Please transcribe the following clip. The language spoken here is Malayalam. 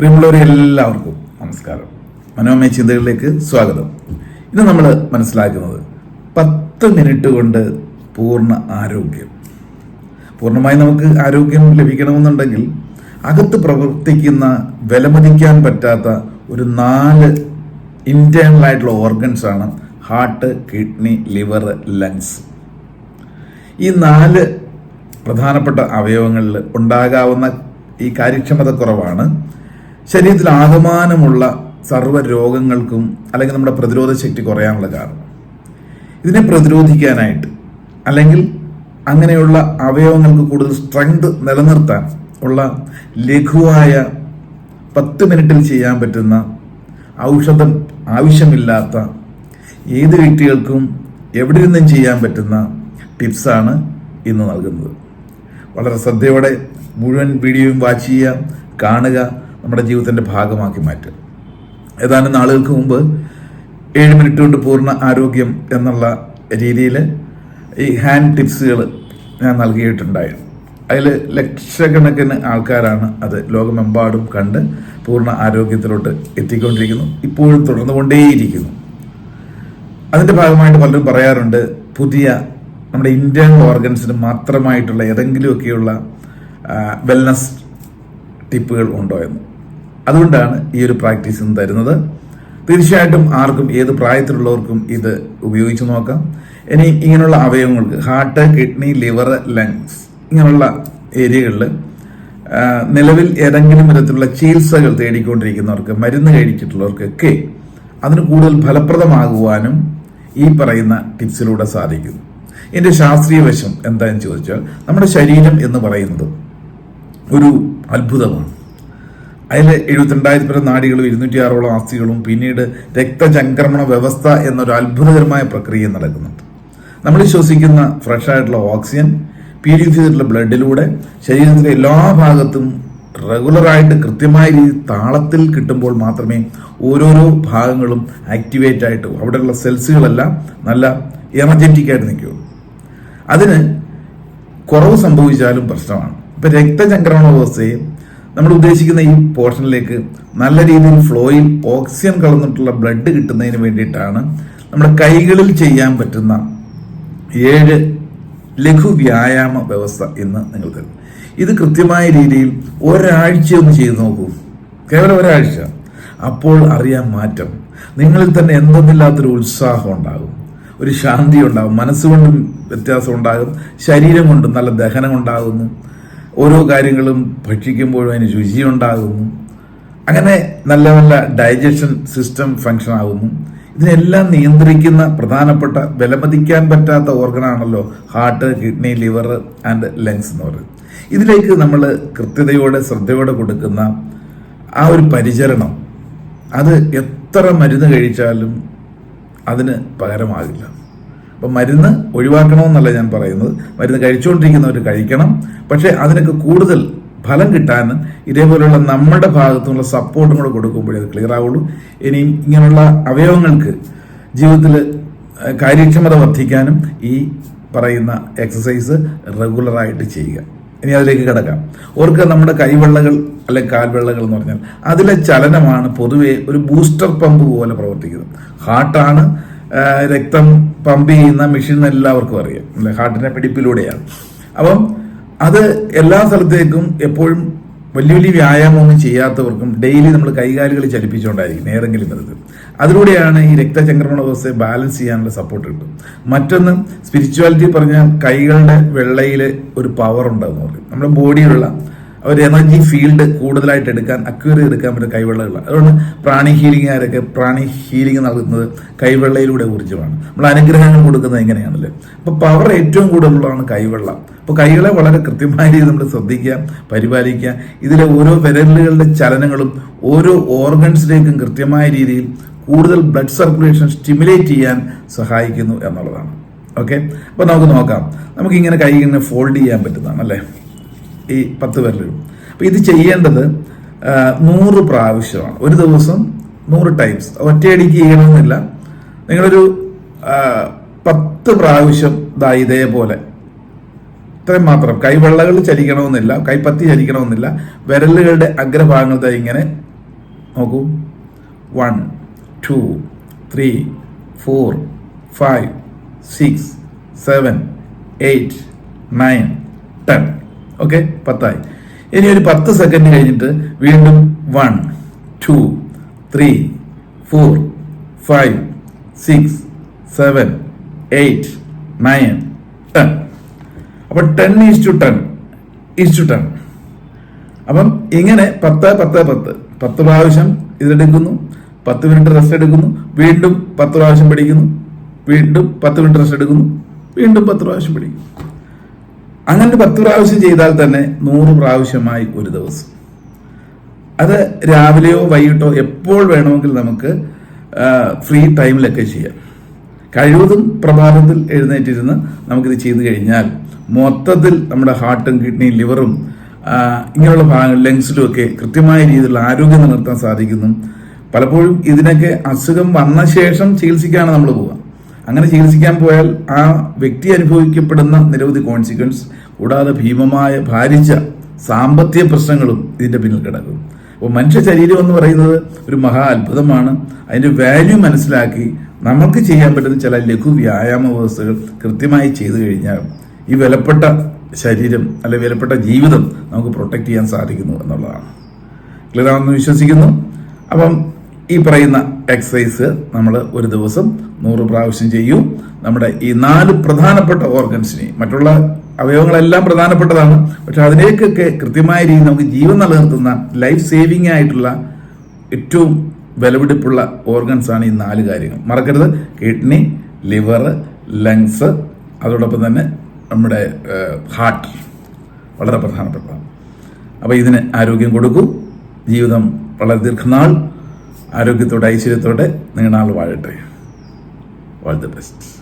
പ്രിയമുള്ളവരെ എല്ലാവർക്കും നമസ്കാരം. മനോമയ ചിന്തകളിലേക്ക് സ്വാഗതം. ഇന്ന് നമ്മൾ മനസ്സിലാക്കുന്നത് പത്ത് മിനിറ്റ് കൊണ്ട് പൂർണ ആരോഗ്യം. പൂർണമായി നമുക്ക് ആരോഗ്യം ലഭിക്കണമെന്നുണ്ടെങ്കിൽ അകത്ത് പ്രവർത്തിക്കുന്ന വിലമതിക്കാൻ പറ്റാത്ത ഒരു നാല് ഇന്റേണൽ ആയിട്ടുള്ള ഓർഗൻസ് ആണ് ഹാർട്ട് കിഡ്നി ലിവർ ലങ്സ് ഈ നാല് പ്രധാനപ്പെട്ട അവയവങ്ങളിൽ ഉണ്ടാകാവുന്ന ഈ കാര്യക്ഷമത കുറവാണ്. ശരീരത്തിൽ ആകമാനമുള്ള സർവ രോഗങ്ങൾക്കും അല്ലെങ്കിൽ നമ്മുടെ പ്രതിരോധ ശക്തി കുറയാനുള്ള കാരണം. ഇതിനെ പ്രതിരോധിക്കാനായിട്ട് അല്ലെങ്കിൽ അങ്ങനെയുള്ള അവയവങ്ങൾക്ക് കൂടുതൽ സ്ട്രെങ്ത് നിലനിർത്താൻ ഉള്ള ലഘുവായ പത്ത് മിനിറ്റിൽ ചെയ്യാൻ പറ്റുന്ന ഔഷധം ആവശ്യമില്ലാത്ത ഏത് വ്യക്തികൾക്കും എവിടെ നിന്നും ചെയ്യാൻ പറ്റുന്ന ടിപ്സാണ് ഇന്ന് നൽകുന്നത്. വളരെ ശ്രദ്ധയോടെ മുഴുവൻ വീഡിയോയും വാച്ച് ചെയ്യുക കാണുക നമ്മുടെ ജീവിതത്തിന്റെ ഭാഗമാക്കി മാറ്റുക. ഏതാനും നാളുകൾക്ക് മുമ്പ് ഏഴ് മിനിറ്റ് കൊണ്ട് പൂർണ ആരോഗ്യം എന്നുള്ള രീതിയിൽ ഈ ഹാൻഡ് ടിപ്സുകൾ ഞാൻ നൽകിയിട്ടുണ്ടായിരുന്നു. അതിൽ ലക്ഷക്കണക്കിന് ആൾക്കാരാണ് അത് ലോകമെമ്പാടും കണ്ട് പൂർണ ആരോഗ്യത്തിലോട്ട് എത്തിക്കൊണ്ടിരിക്കുന്നു. ഇപ്പോഴും തുടർന്നുകൊണ്ടേയിരിക്കുന്നു. അതിന്റെ ഭാഗമായിട്ട് പലരും പറയാറുണ്ട് പുതിയ നമ്മുടെ ഇന്ത്യൻ ഓർഗൻസിന് മാത്രമായിട്ടുള്ള ഏതെങ്കിലുമൊക്കെയുള്ള വെൽനസ് ടിപ്പുകൾ ഉണ്ടോ എന്ന്. അതുകൊണ്ടാണ് ഈ ഒരു പ്രാക്ടീസ് ഇന്ന് തരുന്നത്. തീർച്ചയായിട്ടും ആർക്കും ഏത് പ്രായത്തിലുള്ളവർക്കും ഇത് ഉപയോഗിച്ച് നോക്കാം. ഇനി ഇങ്ങനെയുള്ള അവയവങ്ങൾക്ക് ഹാർട്ട് കിഡ്നി ലിവർ ലങ്സ് ഇങ്ങനെയുള്ള ഏരിയകളിൽ നിലവിൽ ഏതെങ്കിലും വിധത്തിലുള്ള ചികിത്സകൾ തേടിക്കൊണ്ടിരിക്കുന്നവർക്ക് മരുന്ന് കഴിച്ചിട്ടുള്ളവർക്കൊക്കെ അതിന് കൂടുതൽ ഫലപ്രദമാകുവാനും ഈ പറയുന്ന ടിപ്സിലൂടെ സാധിക്കും. ഇതിന്റെ ശാസ്ത്രീയ വശം എന്താണെന്ന് ചോദിച്ചാൽ നമ്മുടെ ശരീരം എന്ന് പറയുന്നത് ഒരു അത്ഭുതമാണ്. അതിൽ എഴുപത്തിരണ്ടായിരത്തി പേരെ നാടികളും ഇരുന്നൂറ്റി ആറോളം ആസ്തികളും പിന്നീട് രക്തചംക്രമണ വ്യവസ്ഥ എന്നൊരു അത്ഭുതകരമായ പ്രക്രിയ നടക്കുന്നുണ്ട്. നമ്മൾ ശ്വസിക്കുന്ന ഫ്രഷ് ആയിട്ടുള്ള ഓക്സിജൻ പ്യൂരിഫൈ ചെയ്തിട്ടുള്ള ബ്ലഡിലൂടെ ശരീരത്തിലെ എല്ലാ ഭാഗത്തും റെഗുലറായിട്ട് കൃത്യമായ രീതിയിൽ താളത്തിൽ കിട്ടുമ്പോൾ മാത്രമേ ഓരോരോ ഭാഗങ്ങളും ആക്ടിവേറ്റ് ആയിട്ട് അവിടെയുള്ള സെൽസുകളെല്ലാം നല്ല എനർജറ്റിക് ആയിട്ട് നിൽക്കുകയുള്ളൂ. അതിന് കുറവ് സംഭവിച്ചാലും പ്രശ്നമാണ്. ഇപ്പം രക്തചംക്രമണ വ്യവസ്ഥയെ നമ്മൾ ഉദ്ദേശിക്കുന്ന ഈ പോർഷനിലേക്ക് നല്ല രീതിയിൽ ഫ്ലോയിൽ ഓക്സിജൻ കലർന്നിട്ടുള്ള ബ്ലഡ് കിട്ടുന്നതിന് വേണ്ടിയിട്ടാണ് നമ്മുടെ കൈകളിൽ ചെയ്യാൻ പറ്റുന്ന ഏഴ് ലഘു വ്യായാമ വ്യവസ്ഥ എന്ന് നിങ്ങൾ തരും ഇത് കൃത്യമായ രീതിയിൽ ഒരാഴ്ച ഒന്ന് ചെയ്ത് നോക്കൂ. കേവലം ഒരാഴ്ച. അപ്പോൾ അറിയാൻ മാറ്റം. നിങ്ങളിൽ തന്നെ എന്തെന്നില്ലാത്തൊരു ഉത്സാഹം ഉണ്ടാകും. ഒരു ശാന്തി ഉണ്ടാകും. മനസ്സുകൊണ്ടും വ്യത്യാസം ഉണ്ടാകും. ശരീരം കൊണ്ടും നല്ല ദഹനം ഉണ്ടാകുന്നു. ഓരോ കാര്യങ്ങളും ഭക്ഷിക്കുമ്പോഴും അതിന് രുചി ഉണ്ടാകുന്നു അങ്ങനെ നല്ല നല്ല ഡൈജഷൻ സിസ്റ്റം ഫങ്ഷൻ ആകുന്നു. ഇതിനെല്ലാം നിയന്ത്രിക്കുന്ന പ്രധാനപ്പെട്ട വിലമതിക്കാൻ പറ്റാത്ത ഓർഗനാണല്ലോ heart kidney liver and lungs എന്ന് പറയുന്നത്. ഇതിലേക്ക് നമ്മൾ കൃത്യതയോടെ ശ്രദ്ധയോടെ കൊടുക്കുന്ന ആ ഒരു പരിചരണം. അത് എത്ര മരുന്ന് കഴിച്ചാലും അതിന് പകരമാകില്ല. അപ്പം മരുന്ന് ഒഴിവാക്കണമെന്നല്ല ഞാൻ പറയുന്നത്. മരുന്ന് കഴിച്ചുകൊണ്ടിരിക്കുന്നവർ കഴിക്കണം. പക്ഷേ അതിനൊക്കെ കൂടുതൽ ഫലം കിട്ടാൻ ഇതേപോലെയുള്ള നമ്മുടെ ഭാഗത്തുനിന്നുള്ള സപ്പോർട്ടും കൂടെ കൊടുക്കുമ്പോഴേ അത് ക്ലിയർ ആവുള്ളൂ. ഇനി ഇങ്ങനെയുള്ള അവയവങ്ങൾക്ക് ജീവിതത്തിൽ കാര്യക്ഷമത വർദ്ധിക്കാനും ഈ പറയുന്ന എക്സസൈസ് റെഗുലറായിട്ട് ചെയ്യുക. ഇനി അതിലേക്ക് കിടക്കാം. ഓർക്കുക നമ്മുടെ കൈവെള്ളകൾ അല്ലെങ്കിൽ കാൽവെള്ളകൾ എന്ന് പറഞ്ഞാൽ അതിലെ ചലനമാണ് പൊതുവെ ഒരു ബൂസ്റ്റർ പമ്പ് പോലെ പ്രവർത്തിക്കുന്നത്. ഹാർട്ടാണ് രക്തം പമ്പ് ചെയ്യുന്ന മെഷീൻ എല്ലാവർക്കും അറിയാം. ഹാർട്ടിന്റെ പിടിപ്പിലൂടെയാണ്. അപ്പം അത് എല്ലാ സ്ഥലത്തേക്കും എപ്പോഴും വലിയ വലിയ വ്യായാമമൊന്നും ചെയ്യാത്തവർക്കും ഡെയിലി നമ്മൾ കൈകാലുകൾ ചലിപ്പിച്ചുകൊണ്ടായിരിക്കും ഏതെങ്കിലും വിധത്തിൽ അതിലൂടെയാണ് ഈ രക്തചംക്രമണ വ്യവസ്ഥയെ ബാലൻസ് ചെയ്യാനുള്ള സപ്പോർട്ട് കിട്ടും. മറ്റൊന്ന് സ്പിരിച്വാലിറ്റി പറഞ്ഞാൽ കൈകളുടെ വെള്ളയിൽ ഒരു പവർ ഉണ്ടെന്ന് പറയും. നമ്മുടെ ബോഡിയിലുള്ള ഒരു എനർജി ഫീൽഡ് കൂടുതലായിട്ട് എടുക്കാൻ അക്വയർ എടുക്കാൻ പറ്റുന്ന കൈവെള്ളകളാണ്. അതുകൊണ്ട് പ്രാണി ഹീലിംഗുകാരൊക്കെ പ്രാണി ഹീലിംഗ് നൽകുന്നത് കൈവെള്ളയിലൂടെ ഊർജമാണ്. നമ്മൾ അനുഗ്രഹങ്ങൾ കൊടുക്കുന്നത് എങ്ങനെയാണല്ലേ? അപ്പൊ പവർ ഏറ്റവും കൂടുതലുള്ളതാണ് കൈവെള്ളം. അപ്പോൾ കൈകളെ വളരെ കൃത്യമായ രീതിയിൽ നമ്മൾ ശ്രദ്ധിക്കുക പരിപാലിക്കുക. ഇതിലെ ഓരോ വിരലുകളുടെ ചലനങ്ങളും ഓരോ ഓർഗൻസിലേക്കും കൃത്യമായ രീതിയിൽ കൂടുതൽ ബ്ലഡ് സർക്കുലേഷൻ സ്റ്റിമുലേറ്റ് ചെയ്യാൻ സഹായിക്കുന്നു എന്നുള്ളതാണ്. ഓക്കെ അപ്പോൾ നമുക്ക് നോക്കാം. നമുക്ക് ഇങ്ങനെ കൈ ഇങ്ങനെ ഫോൾഡ് ചെയ്യാൻ പറ്റുന്നതാണ് അല്ലേ ഈ പത്ത് പേരിലും അപ്പോൾ ഇത് ചെയ്യേണ്ടത് നൂറ് പ്രാവശ്യമാണ്. ഒരു ദിവസം നൂറ് ടൈംസ് ഒറ്റയടിക്ക് ചെയ്യണമെന്നില്ല. നിങ്ങളൊരു പത്ത് പ്രാവശ്യം ദാ ഇതേപോലെ. ഇത്രയും മാത്രം. കൈവെള്ളകൾ ചലിക്കണമെന്നില്ല കൈപ്പത്തി ചലിക്കണമെന്നില്ല. വിരലുകളുടെ അഗ്രഭാഗങ്ങൾ ഇങ്ങനെ നോക്കൂ. One two three four five six seven eight nine ten okay പത്തായി. ഇനി ഒരു പത്ത് സെക്കൻഡ് കഴിഞ്ഞിട്ട് വീണ്ടും one two three four five six seven eight nine ten അപ്പം ten is two ten is two ten അപ്പം ഇങ്ങനെ പത്ത് പത്ത് പത്ത്. പത്ത് പ്രാവശ്യം ഇതിലെടുക്കുന്നു പത്ത് മിനിറ്റ് റെസ്റ്റ് എടുക്കുന്നു വീണ്ടും പത്ത് പ്രാവശ്യം പഠിക്കുന്നു വീണ്ടും പത്ത് മിനിറ്റ് റെസ്റ്റ് എടുക്കുന്നു വീണ്ടും പത്ത് പ്രാവശ്യം പഠിക്കുന്നു. അങ്ങനെ പത്ത് പ്രാവശ്യം ചെയ്താൽ തന്നെ നൂറ് പ്രാവശ്യമായി ഒരു ദിവസം. അത് രാവിലെയോ വൈകിട്ടോ എപ്പോൾ വേണമെങ്കിൽ നമുക്ക് ഫ്രീ ടൈമിലൊക്കെ ചെയ്യാം. കഴിവതും പ്രഭാതത്തിൽ എഴുന്നേറ്റിരുന്ന് നമുക്കിത് ചെയ്തു കഴിഞ്ഞാൽ മൊത്തത്തിൽ നമ്മുടെ ഹാർട്ടും കിഡ്നിയും ലിവറും ഇങ്ങനെയുള്ള ഭാഗങ്ങൾ ലങ്സിലും ഒക്കെ കൃത്യമായ രീതിയിലുള്ള ആരോഗ്യം നിലനിർത്താൻ സാധിക്കുന്നു. പലപ്പോഴും ഇതിനൊക്കെ അസുഖം വന്ന ശേഷം ചികിത്സിക്കാണ് നമ്മൾ പോവുക. അങ്ങനെ ചികിത്സിക്കാൻ പോയാൽ ആ വ്യക്തി അനുഭവിക്കപ്പെടുന്ന നിരവധി കോൺസിക്വൻസ് കൂടാതെ ഭീമമായ ഭാരിച്ച സാമ്പത്തിക പ്രശ്നങ്ങളും ഇതിന്റെ പിന്നിൽ കിടക്കും. അപ്പോൾ മനുഷ്യ ശരീരം എന്ന് പറയുന്നത് ഒരു മഹാ അത്ഭുതമാണ്. അതിന്റെ വാല്യൂ മനസ്സിലാക്കി നമുക്ക് ചെയ്യാൻ പറ്റുന്ന ചില ലഘു വ്യായാമ വ്യവസ്ഥകൾ കൃത്യമായി ചെയ്തു കഴിഞ്ഞാൽ ഈ വിലപ്പെട്ട ശരീരം അല്ലെ വിലപ്പെട്ട ജീവിതം നമുക്ക് പ്രൊട്ടക്റ്റ് ചെയ്യാൻ സാധിക്കുന്നു എന്നുള്ളതാണ്. ക്ലിയർ ആണെന്ന് വിശ്വസിക്കുന്നു? അപ്പം ഈ പറയുന്ന എക്സസൈസ് നമ്മൾ ഒരു ദിവസം നൂറ് പ്രാവശ്യം ചെയ്യും. നമ്മുടെ ഈ നാല് പ്രധാനപ്പെട്ട ഓർഗൻസിനെ മറ്റുള്ള അവയവങ്ങളെല്ലാം പ്രധാനപ്പെട്ടതാണ്. പക്ഷെ അതിലേക്കൊക്കെ കൃത്യമായ രീതിയിൽ നമുക്ക് ജീവൻ നിലനിർത്തുന്ന ലൈഫ് സേവിങ് ആയിട്ടുള്ള ഏറ്റവും വിലപിടിപ്പുള്ള ഓർഗൻസാണ് ഈ നാല് കാര്യങ്ങൾ. മറക്കരുത്. കിഡ്നി ലിവർ ലങ്സ് അതോടൊപ്പം തന്നെ നമ്മുടെ ഹാർട്ട് വളരെ പ്രധാനപ്പെട്ടതാണ്. അപ്പോൾ ഇതിന് ആരോഗ്യം കൊടുക്കും. ജീവിതം വളരെ ദീർഘനാൾ ആരോഗ്യത്തോടെ ഐശ്വര്യത്തോടെ നിങ്ങളുടെ നീണാൾ വാഴട്ടെ. All the best